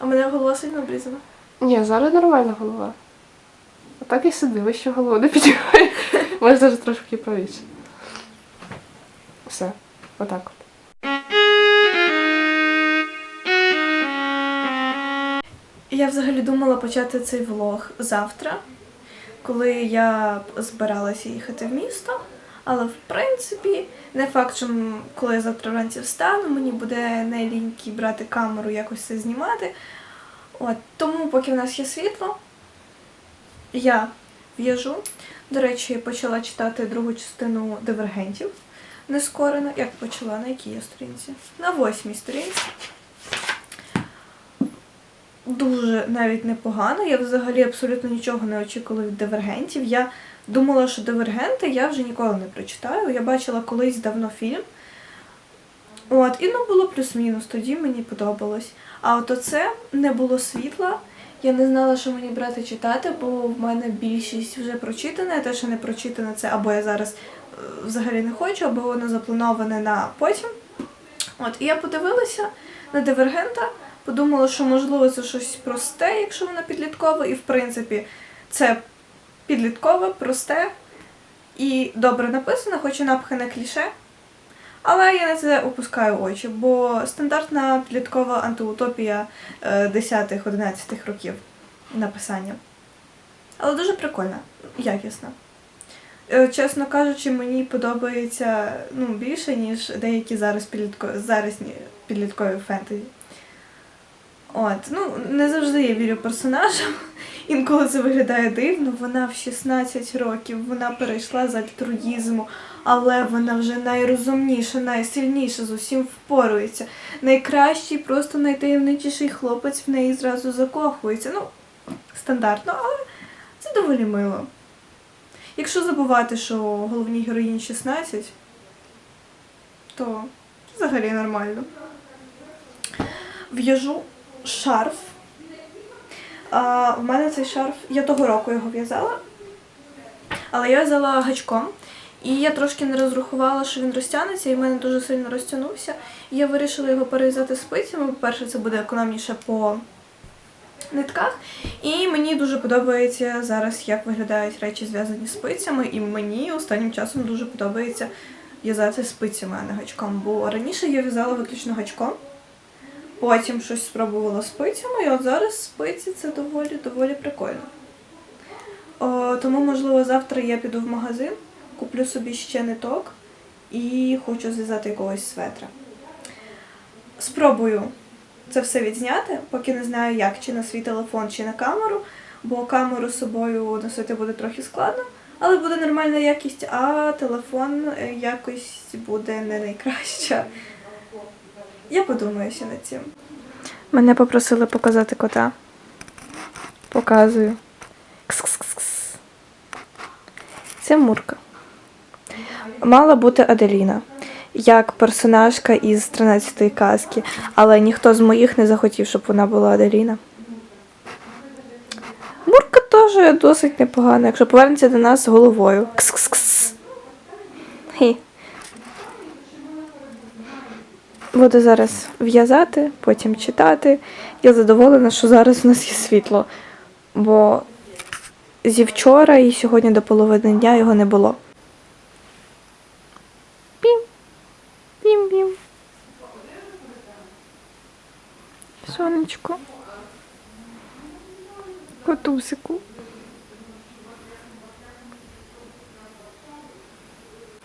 А мене голова сильно обрізана. Ні, зараз нормальна голова. А так і сиди, вище голову не підіймай. Може навіть трошки правіше. Все, отак от. Я взагалі думала почати цей влог завтра, коли я збиралася їхати в місто. Але в принципі, не факт, що коли я завтра вранці встану, мені буде не ліньки брати камеру, якось це знімати. От, тому, поки в нас є світло, я в'яжу. До речі, почала читати другу частину дивергентів. Нескорено. Як почала? На якій я сторінці? На восьмій сторінці дуже навіть непогано. Я взагалі абсолютно нічого не очікувала від дивергентів. Я думала, що дивергенти я вже ніколи не прочитаю. Я бачила колись давно фільм. От, і ну було плюс-мінус, тоді мені подобалось. А от оце не було світла. Я не знала, що мені брати читати, бо в мене більшість вже прочитана, а те, що не прочитане, це або я зараз е, взагалі не хочу, або воно заплановане на потім. От, і я подивилася на дивергента, подумала, що можливо це щось просте, якщо воно підліткове, і в принципі це підліткове, просте і добре написано, хоч і напхане кліше. Але я на це опускаю очі, бо стандартна підліткова антиутопія 10-11 років написання. Але дуже прикольна, якісна. Е, Чесно кажучи, мені подобається ну, більше, ніж деякі зараз підлітко... зарисні підліткові фентезі. От, ну, не завжди я вірю персонажам. Інколи це виглядає дивно. Вона в 16 років, вона перейшла з альтруїзму, але вона вже найрозумніша, найсильніша, з усім впорується. Найкращий, просто найтаємничіший хлопець в неї зразу закохується. Ну, стандартно, але це доволі мило. Якщо забувати, що головній героїні 16, то взагалі нормально. В'яжу шарф. А, в мене цей шарф, я того року його в'язала, але я взяла гачком. І я трошки не розрахувала, що він розтягнеться, і в мене дуже сильно розтягнувся. І я вирішила його перев'язати спицями. По-перше, це буде економніше по нитках. І мені дуже подобається зараз, як виглядають речі, зв'язані спицями. І мені останнім часом дуже подобається в'язати спицями, а не гачком. Бо раніше я в'язала виключно гачком. Потім щось спробувала спицями, і от зараз спиці це доволі доволі прикольно. О, тому, можливо, завтра я піду в магазин, куплю собі ще ниток і хочу зв'язати якогось светра. Спробую це все відзняти, поки не знаю як, чи на свій телефон, чи на камеру, бо камеру з собою носити буде трохи складно, але буде нормальна якість, а телефон е, якось буде не найкраща. Я подумаю ще над цим. Мене попросили показати кота. Показую. Кс-кс-кс-кс. Це Мурка. Мала бути Аделіна, як персонажка із 13-ї казки, але ніхто з моїх не захотів, щоб вона була Аделіна. Мурка теж досить непогана, якщо повернеться до нас головою. Кс-кс-кс. Хі. Буду зараз в'язати, потім читати. Я задоволена, що зараз у нас є світло, бо зі вчора і сьогодні до половини дня його не було. Пім, пім, пім. Сонечко. Котусику.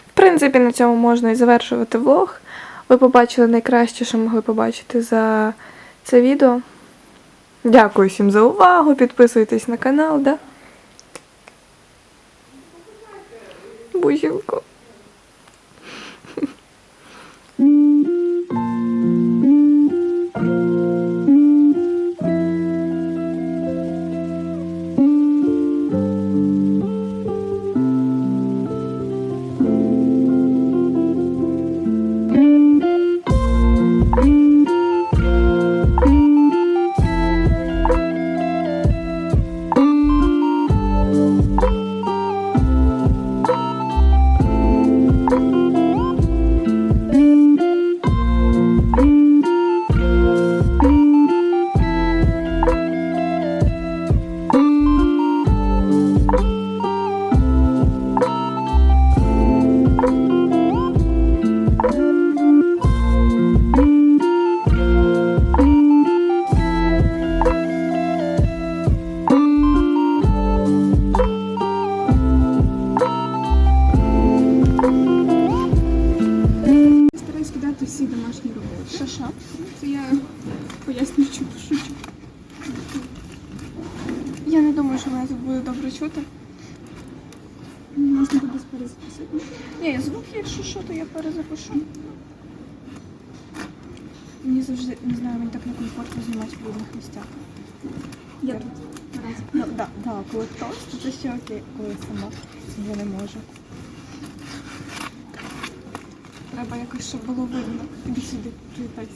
В принципі, на цьому можна і завершувати влог. Ви побачили найкраще, що могли побачити за це відео. Дякую всім за увагу. Підписуйтесь на канал, да? Бусінко. Буде добре чути. Можна буде перезаписати. Ні, звук, якщо що, то я перезапишу. Мені завжди, не знаю, мені так некомфортно знімати в людних місцях. Я тут. Ну, да, да, коли хтось, то це ще окей, коли сама я не можу. Треба якось, щоб було видно. Іди сюди, привітайся.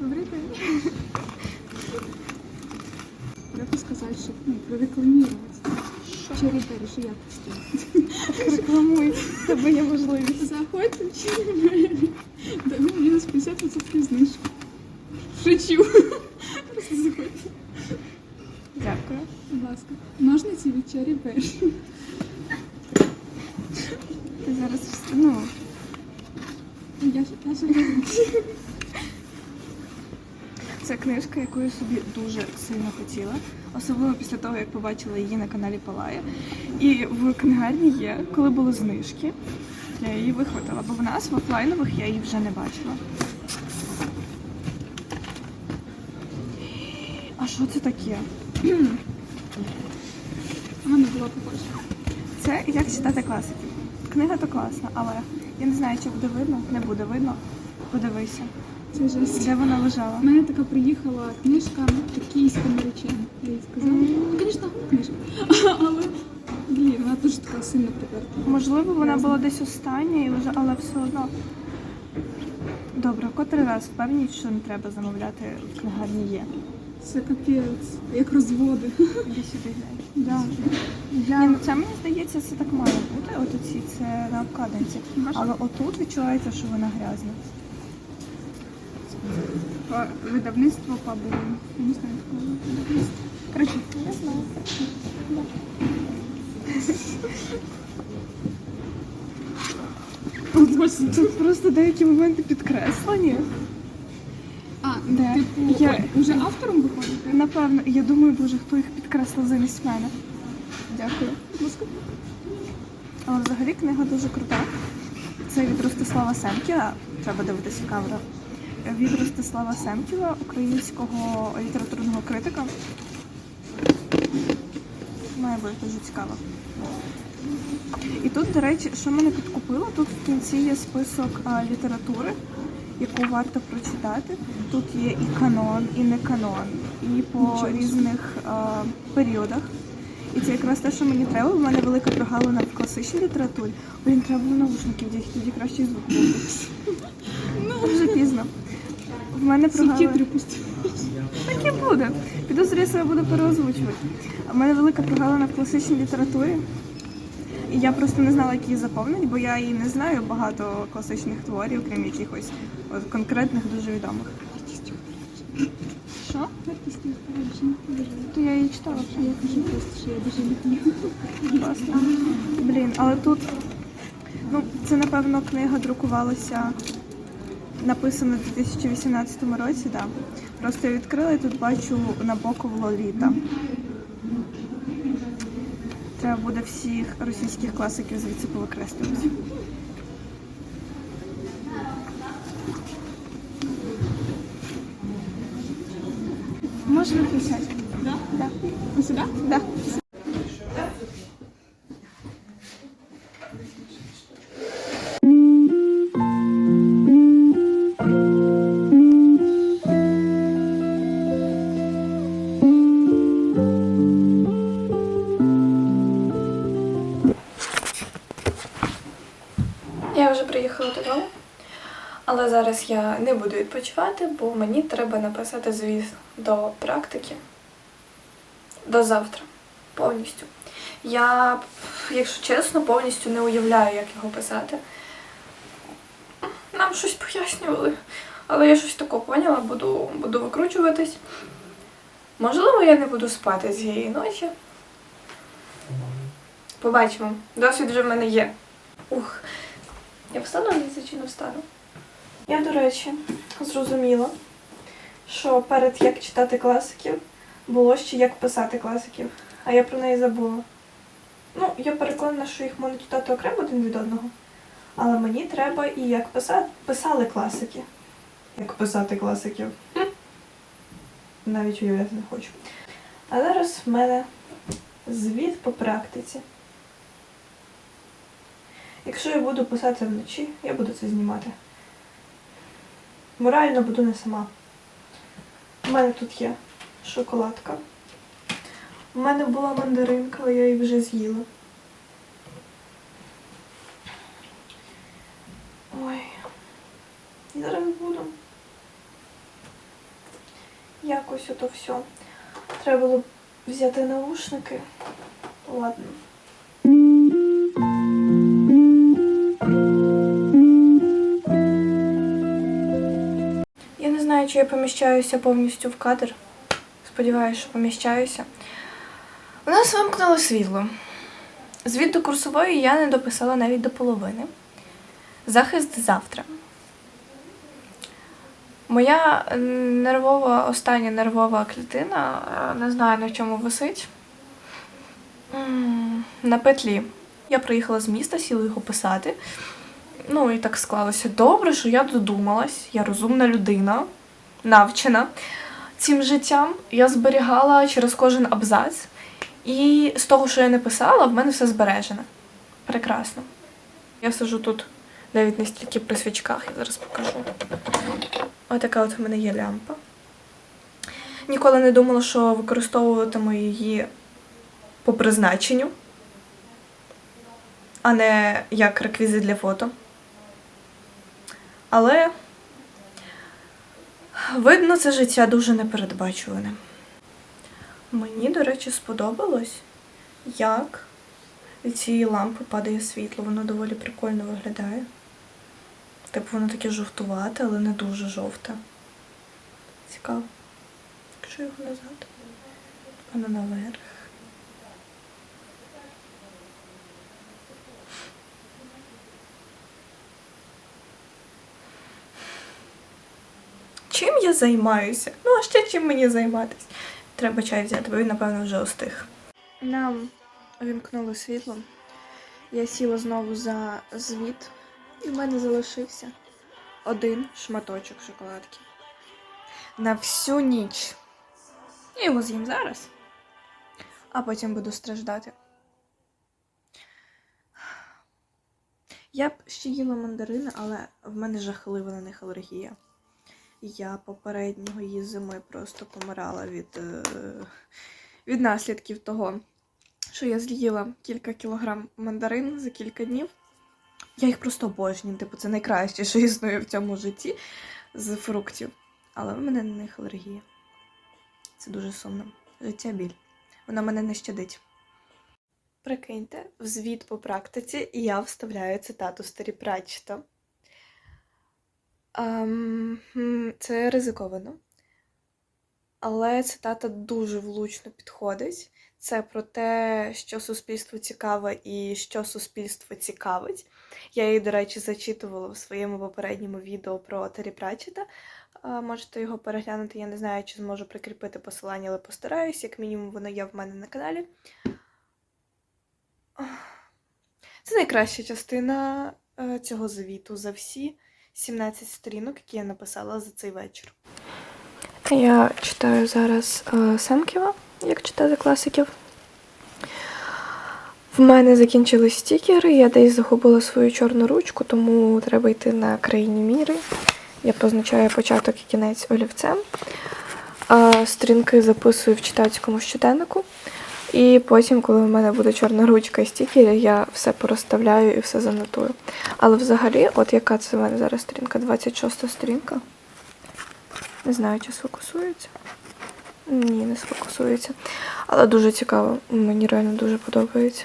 Добрий день. Треба сказати, щоб ну, прорекламувати. Черрі-бері, що якості. Рекламуй, в тебе є можливість. Заходьте в черрі-бері. Дамо мінус 50% знижку. Шучу. Просто заходьте. Дякую. Будь ласка. Ножниці від черрі-бері. Ти зараз, ну, Я ж я ж Це книжка, яку я собі дуже сильно хотіла, особливо після того, як побачила її на каналі Палає. І в книгарні є, коли були знижки, я її вихватила, бо в нас в офлайнових я її вже не бачила. А що це таке? Вона не була похожа. Це як читати класиків. Книга то класна, але я не знаю, чи буде видно, не буде видно. Подивися, Це жесть. де вона лежала. У мене така приїхала книжка «Токійська наречена. Я їй сказала. Ну, звісно, книжка. Але, блін, вона дуже така сильно приперта. Можливо, вона була десь остання, і вже, але все одно. Добре, котрий раз впевніть, що не треба замовляти в книгарні є. Це капець, як розводи. Іди сюди глянь. Да. Ні, ну це мені здається, це так має бути. От оці це на обкладинці. Але отут відчувається, що вона грязна. Па- Видавництво Пабело. Я не знаю, такого видавництва. Коротше, не знаю. Ось тут. Просто деякі моменти підкреслені. А, Де? типу, Я- вже автором виходить? Напевно, я думаю, боже, хто їх підкреслив замість мене. Дякую. Будь ласка. Але взагалі книга дуже крута. Це від Ростислава Семківа. Треба дивитися в камеру. Від Ростислава Семківа, українського літературного критика. Має бути дуже цікаво. І тут, до речі, що мене підкупило, тут в кінці є список а, літератури, яку варто прочитати. Тут є і канон, і не канон, і по Нічого різних а, періодах. І це якраз те, що мені треба. У мене велика прогалина в класичній літературі. Блін, треба було наушників, тоді- кращий звук. Ну, вже пізно. В мене прогалина. Так і буде. Підозрюю, себе буду переозвучувати. У мене велика прогалина в класичній літературі. І я просто не знала, як її заповнити, бо я і не знаю багато класичних творів, крім якихось от, конкретних, дуже відомих. Що? То я її читала. Я кажу просто, що я дуже люблю. Класно. Блін, але тут, ну, це напевно книга друкувалася, написана в 2018 році. Да. Просто я відкрила і тут бачу Набоков Лоліта. Треба буде всіх російських класиків звідси повикреслювати. Можна писати? Да? Да. Ви сюди? Да. Зараз я не буду відпочивати, бо мені треба написати звіт до практики до завтра. Повністю. Я, якщо чесно, повністю не уявляю, як його писати. Нам щось пояснювали, але я щось таке поняла, буду, буду викручуватись. Можливо, я не буду спати цієї ночі. Побачимо. Досвід вже в мене є. Ух, я встану чи не встану? Я, до речі, зрозуміла, що перед як читати класиків було ще як писати класиків, а я про неї забула. Ну, я переконана, що їх можна читати окремо один від одного. Але мені треба і як писати, писали класики. Як писати класиків. Навіть уявляти не хочу. А зараз в мене звіт по практиці. Якщо я буду писати вночі, я буду це знімати. Морально буду не сама. У мене тут є шоколадка. У мене була мандаринка, але я її вже з'їла. Ой. Зараз буду. Якось ото все. Треба було взяти наушники. Ладно. Чи я поміщаюся повністю в кадр. Сподіваюся, що поміщаюся. У нас вимкнуло світло. Звіт до курсової я не дописала навіть до половини. Захист завтра. Моя нервова, остання нервова клітина, е, не знаю на чому висить. На петлі. Я приїхала з міста, сіла його писати. Ну і так склалося добре, що я додумалась, я розумна людина, навчена цим життям. Я зберігала через кожен абзац. І з того, що я не писала, в мене все збережене. Прекрасно. Я сижу тут навіть не стільки при свічках, я зараз покажу. Отака от в мене є лямпа. Ніколи не думала, що використовуватиму її по призначенню, а не як реквізит для фото. Але видно, це життя дуже непередбачуване. Мені, до речі, сподобалось, як від цієї лампи падає світло. Воно доволі прикольно виглядає. Типу воно таке жовтувате, але не дуже жовте. Цікаво. Якщо його назад. Воно наверх. Займаюся? Ну, а ще чим мені займатися? Треба чай взяти, бо він, напевно, вже остиг. Нам вімкнули світло. Я сіла знову за звіт, і в мене залишився один шматочок шоколадки. На всю ніч. Я його з'їм зараз, а потім буду страждати. Я б ще їла мандарини, але в мене жахлива на них алергія. Я попереднього її зими просто помирала від, е, від наслідків того, що я з'їла кілька кілограм мандарин за кілька днів. Я їх просто обожнюю. Типу, це найкраще, що існує в цьому житті з фруктів. Але в мене на них алергія. Це дуже сумно. Життя біль. Вона мене не щадить. Прикиньте, в звіт по практиці я вставляю цитату Старі Пратчета. Ем, це ризиковано. Але цитата дуже влучно підходить. Це про те, що суспільству цікаво і що суспільство цікавить. Я її, до речі, зачитувала в своєму попередньому відео про Террі Пратчета. Е, Можете його переглянути. Я не знаю, чи зможу прикріпити посилання, але постараюсь. Як мінімум, воно є в мене на каналі. Це найкраща частина е, цього звіту за всі 17 сторінок, які я написала за цей вечір. Я читаю зараз е, Семківа, як читати класиків. В мене закінчились стікери, я десь загубила свою чорну ручку, тому треба йти на країні міри. Я позначаю початок і кінець олівцем. А сторінки записую в читацькому щоденнику. І потім, коли в мене буде чорна ручка і стікери, я все порозставляю і все занотую. Але взагалі, от яка це в мене зараз стрінка? 26 стрінка. Не знаю, чи сфокусується. Ні, не сфокусується. Але дуже цікаво. Мені реально дуже подобається.